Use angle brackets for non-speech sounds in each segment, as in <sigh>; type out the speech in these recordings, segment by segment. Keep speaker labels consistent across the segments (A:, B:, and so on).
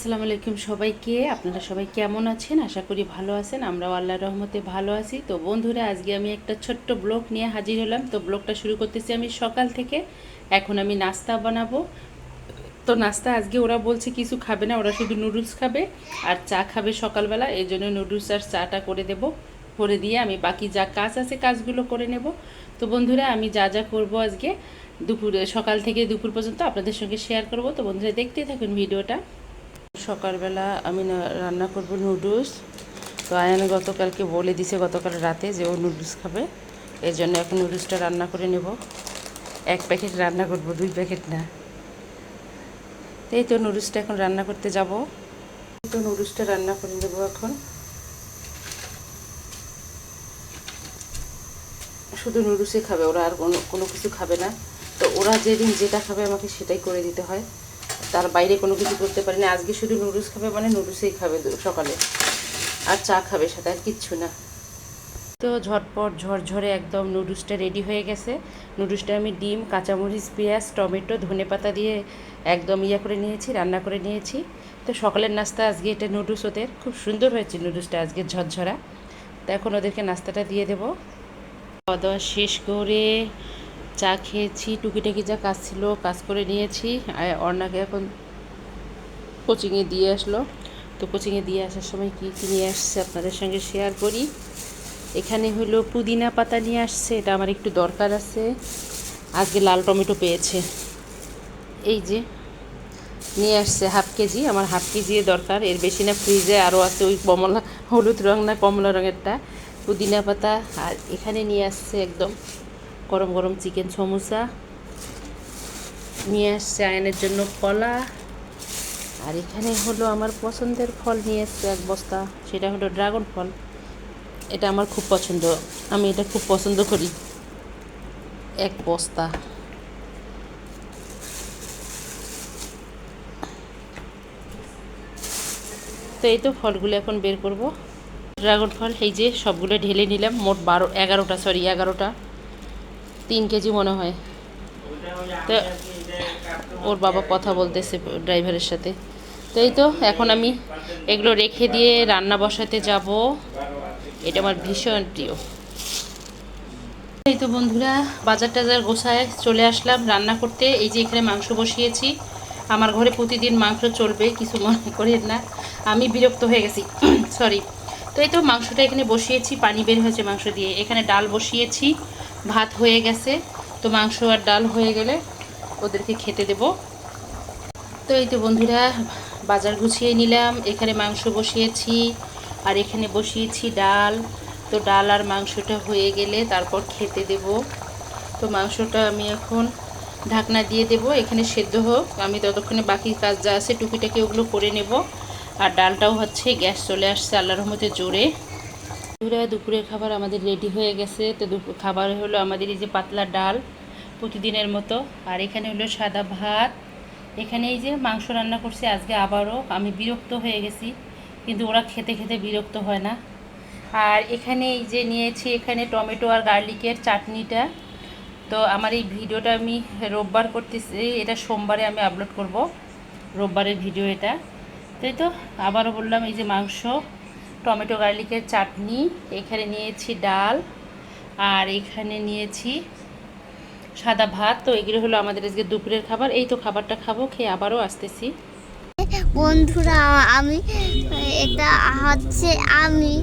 A: আসসালামু আলাইকুম সবাইকে। আপনারা সবাই কেমন আছেন? আশা করি ভালো আছেন। আমরাও আল্লাহর রহমতে ভালো আছি। তো বন্ধুরা, আজকে আমি একটা ছোট্ট ব্লগ নিয়ে হাজির হলাম। তো ব্লগটা শুরু করতেছি আমি সকাল থেকে। এখন আমি নাস্তা বানাবো। তো নাস্তা আজকে ওরা বলছে কিছু খাবে না, ওরা শুধু নুডলস খাবে আর চা খাবে সকালবেলা। এই জন্য নুডলস আর চাটা করে দেব। করে দিয়ে আমি বাকি যা কাজ আছে কাজগুলো করে নেব। তো বন্ধুরা, আমি যা যা করব আজকে দুপুর, সকাল থেকে দুপুর পর্যন্ত আপনাদের সঙ্গে শেয়ার করব। তো বন্ধুরা, দেখতেই থাকুন ভিডিওটা। সকালবেলা আমি রান্না করব নুডলস। তো আয়ান গতকালকে বলে দিছে গতকাল রাতে যে ও নুডলস খাবে। এর জন্য এখন নুডলসটা রান্না করে নেব। এক প্যাকেট রান্না করব, দুই প্যাকেট না। এই তো নুডলসটা এখন রান্না করতে যাব। তো নুডলসটা রান্না করে নেব এখন। শুধু নুডলসই খাবে, ওরা আর কোনো কোনো কিছু খাবে না। তো ওরা যেদিন যেটা খাবে আমাকে সেটাই করে দিতে হয়। তার বাইরে কোনো কিছু করতে পারি না আজকে শুধু নুডলস খাবে মানে নুডলসই খাবে সকালে। আর চা খাবে সাথে, আর কিচ্ছু না। তো ঝটপট ঝরঝরে একদম নুডলসটা রেডি হয়ে গেছে। নুডলসটা আমি ডিম, কাঁচামরিচ, পেঁয়াজ, টমেটো, ধনে পাতা দিয়ে একদম ইয়া করে নিয়েছি, রান্না করে নিয়েছি। তো সকালের নাস্তা, আজকে এটা নুডলস ওদের। খুব সুন্দর হয়েছে নুডলসটা আজকে ঝরঝরা। তো এখন ওদেরকে নাস্তাটা দিয়ে দেবো। খাওয়া দাওয়া শেষ করে চা খেয়েছি, টুকিটাকি যা কাজ ছিল কাজ করে নিয়েছি। আর অর্ণাকে এখন কোচিংয়ে দিয়ে আসলো। তো কোচিংয়ে দিয়ে আসার সময় কী কী নিয়ে আসছে আপনাদের সঙ্গে শেয়ার করি। এখানে হলো পুদিনা পাতা নিয়ে আসছে, এটা আমার একটু দরকার আছে। আজকে লাল টমেটো পেয়েছে। এই যে, নিয়ে আসছে হাফ কেজি, আমার হাফ কেজি দরকার। এর বেশি না, ফ্রিজে আরও আছে ওই কমলা, হলুদ রং না, কমলা রঙেরটা। পুদিনা পাতা, আর এখানে নিয়ে আসছে একদম গরম গরম চিকেন সমোসা। নিয়ে আসছে আয়নের জন্য কলা। আর এখানে হলো আমার পছন্দের ফল নিয়ে এসছে এক বস্তা, সেটা হলো ড্রাগন ফল। এটা আমার খুব পছন্দ, আমি এটা খুব পছন্দ করি। এক বস্তা। তো এই তো ফলগুলো এখন বের করব। ড্রাগন ফল, এই যে সবগুলো ঢেলে নিলাম, মোট বারো, এগারোটা সরি এগারোটা। তিন কেজি মনে হয়। তো ওর বাবা কথা বলতেছে ড্রাইভারের সাথে। তো এই তো, এখন আমি এগুলো রেখে দিয়ে রান্না বসাতে যাব। এটা আমার ভীষণ প্রিয়। এই তো বন্ধুরা বাজার টাজার গোছায় চলে আসলাম রান্না করতে। এই যে এখানে মাংস বসিয়েছি। আমার ঘরে প্রতিদিন মাংস চলবে, কিছু মনে করেন না। আমি বিরক্ত হয়ে গেছি <coughs> সরি তো এই তো মাংসটা এখানে বসিয়েছি, পানি বের হয়েছে মাংস দিয়ে। এখানে ডাল বসিয়েছি। ভাত হয়ে গেছে, তো মাংস আর ডাল হয়ে গেলে ওদেরকে খেতে দেব। তো এই তো বন্ধুরা, বাজার গুছিয়ে নিলাম, এখানে মাংস বসিয়েছি, আর এখানে বসিয়েছি ডাল। তো ডাল আর মাংসটা হয়ে গেলে তারপর খেতে দেব। তো মাংসটা আমি এখন ঢাকনা দিয়ে দেব, এখানে সেদ্ধ হোক, আমি ততক্ষণে বাকি কাজ যা আছে টুকিটাকি ওগুলো করে নেব। আর ডালটাও হচ্ছে, গ্যাস চলে আসছে, আল্লাহর রহমতে জোরে। দুপুরে, দুপুরের খাবার আমাদের রেডি হয়ে গেছে। তো দুপুর খাবার হলো আমাদের এই যে পাতলা ডাল, প্রতিদিনের মতো। আর এখানে হলো সাদা ভাত। এখানে এই যে মাংস রান্না করছি আজকে আবারও। আমি বিরক্ত হয়ে গেছি, কিন্তু ওরা খেতে খেতে বিরক্ত হয় না। আর এখানে এই যে নিয়েছি এখানে টমেটো আর গার্লিকের চাটনিটা। তো আমার এই ভিডিওটা আমি রোববার করতেছি, এটা সোমবারে আমি আপলোড করব। রোববারের ভিডিও এটা। তাই তো, আবারও বললাম এই যে মাংস টমেটো গার্লিকের চাটনি এখানে নিয়েছি ডাল আর এখানে নিয়েছি সাদা ভাত। তো এগুলো হলো আমাদের আজকে দুপুরের খাবার। এই তো খাবারটা খাব খেয়ে আবারও আসতেছি।
B: বন্ধুরা আমি এটা হচ্ছে আমি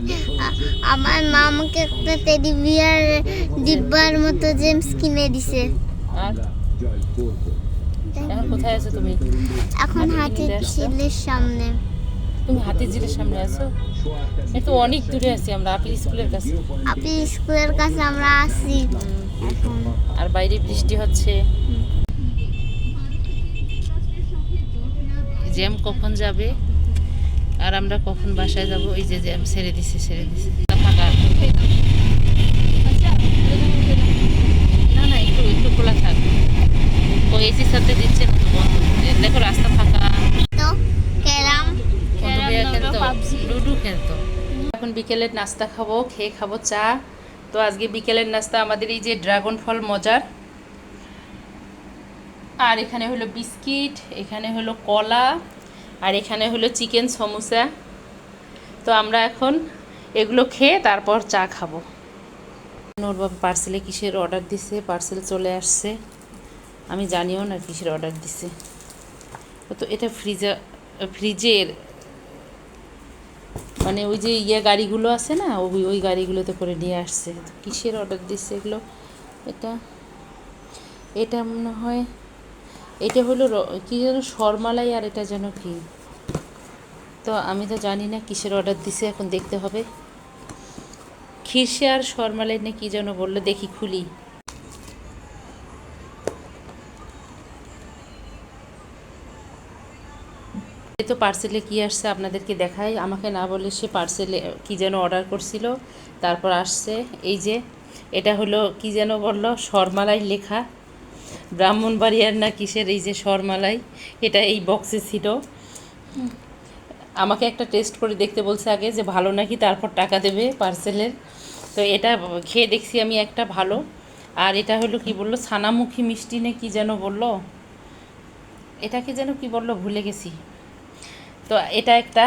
B: আমার মা আমাকে একটা টেডি বিয়ার ডিব্বার মতো জেমস কিনে দিছে।
A: কোথায় আছো তুমি?
B: এখন
A: হাতে?
B: ছেলের সামনে।
A: তুমি হাতের জিরের সামনে আছো? এই তো অনেক দূরে আছি আমরা আপিল স্কুলের কাছে।
B: আপনি স্কুলের কাছে আমরা এখন
A: আর বাইরে বৃষ্টি হচ্ছে। জ্যাম কখন যাবে? আর আমরা কখন বাসায় যাব? ওই যে জ্যাম ছেড়ে দিছে ছেড়ে দিছে। ফাঁকা না না একটু একটু খোলা থাক। ও এসির সাথে দিচ্ছে না। এখন বিকেলের নাস্তা খাব, খেয়ে খাব চা। তো আজকে বিকেলের নাস্তা আমাদের এই যে ড্রাগন ফল মজার। আর এখানে হলো বিস্কিট, এখানে হলো কলা, আর এখানে হলো চিকেন সমোসা। তো আমরা এখন এগুলো খেয়ে তারপর চা খাব। ওর বাবা পার্সেলে কিসের অর্ডার দিছে? পার্সেল চলে আসছে। আমি জানিও না কিসের অর্ডার দিছে। তো এটা ফ্রিজা, ফ্রিজের মানে ওই যে ইয়ে গাড়িগুলো আছে না, ওই ওই গাড়িগুলোতে করে নিয়ে আসছে। কিসের অর্ডার দিচ্ছে এগুলো? এটা এটা মনে হয়, এটা হলো কি যেন শর্মালাই আর এটা যেন কি? তো আমি তো জানি না কিসের অর্ডার দিছে, এখন দেখতে হবে। খিরসে আর শর্মালাই না কি যেন বলল, দেখি খুলি। এই তো পার্সেলে কি আসছে আপনাদেরকে দেখাই। আমাকে না বলে সে পার্সেলে কি যেন অর্ডার করছিল, তারপর আসছে। এই যে, এটা হলো কি যেন বলল শর্মালাই লেখা। ব্রাহ্মণবাড়িয়ার না কিসের এই যে শর্মালাই এটা এই বক্সে ছিল। আমাকে একটা টেস্ট করে দেখতে বলছে আগে যে ভালো নাকি, তারপর টাকা দেবে পার্সেলের তো এটা খেয়ে দেখছি আমি একটা ভালো। আর এটা হলো কি বলল, ছানামুখী মিষ্টি না কি যেন বলল, এটাকে যেন কি বলল, ভুলে গেছি। তো এটা একটা।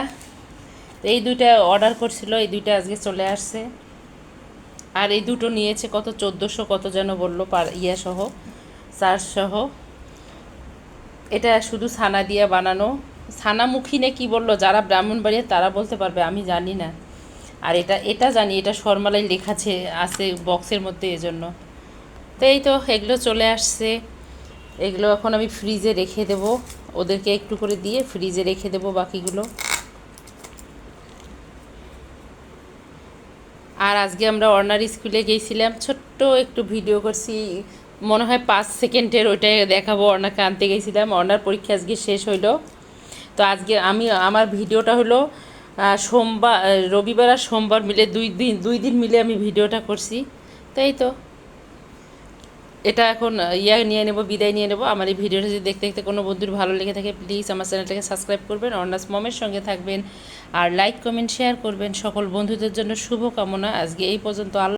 A: এই দুইটা অর্ডার করছিল, এই দুইটা আজকে চলে আসছে। আর এই দুটো নিয়েছে কত? চোদ্দোশো কত যেন বলল পার ইয়া সহ এটা শুধু ছানা দিয়ে বানানো। ছানামুখী না কি বলল? যারা ব্রাহ্মণবাড়িয়া তারা বলতে পারবে, আমি জানি না। আর এটা এটা জানি, এটা শর্মালাই লেখাছে আছে বক্সের মধ্যে এজন্য। তো এই তো, এগুলো চলে আসছে। এগুলো এখন আমি ফ্রিজে রেখে দেব। ওদেরকে একটু করে দিয়ে ফ্রিজে রেখে দেব বাকিগুলো। আর আজকে আমরা অর্নার স্কুলে গিয়েছিলাম ছোট্ট একটু ভিডিও করছি। মনে হয় পাঁচ সেকেন্ডের ওইটাই দেখাবো। অর্ণাকে আনতে গেছিলাম। অর্ণার পরীক্ষা আজকে শেষ হইল। তো আজকে আমি, আমার ভিডিওটা হলো সোমবার, রবিবার আর সোমবার মিলে দুই দিন দুই দিন মিলে আমি ভিডিওটা করছি। তাই তো? এটা এখন ইয়ে নিয়ে নেব, বিদায় নিয়ে নেব। আমার এই ভিডিওটা যদি দেখতে দেখতে কোনো বন্ধুর ভালো লেগে থাকে প্লিজ আমার চ্যানেলটাকে সাবস্ক্রাইব করবেন। অর্ণাস মমের সঙ্গে থাকবেন। আর লাইক কমেন্ট শেয়ার করবেন। সকল বন্ধুদের জন্য শুভকামনা। আজকে এই পর্যন্ত আল্লাহ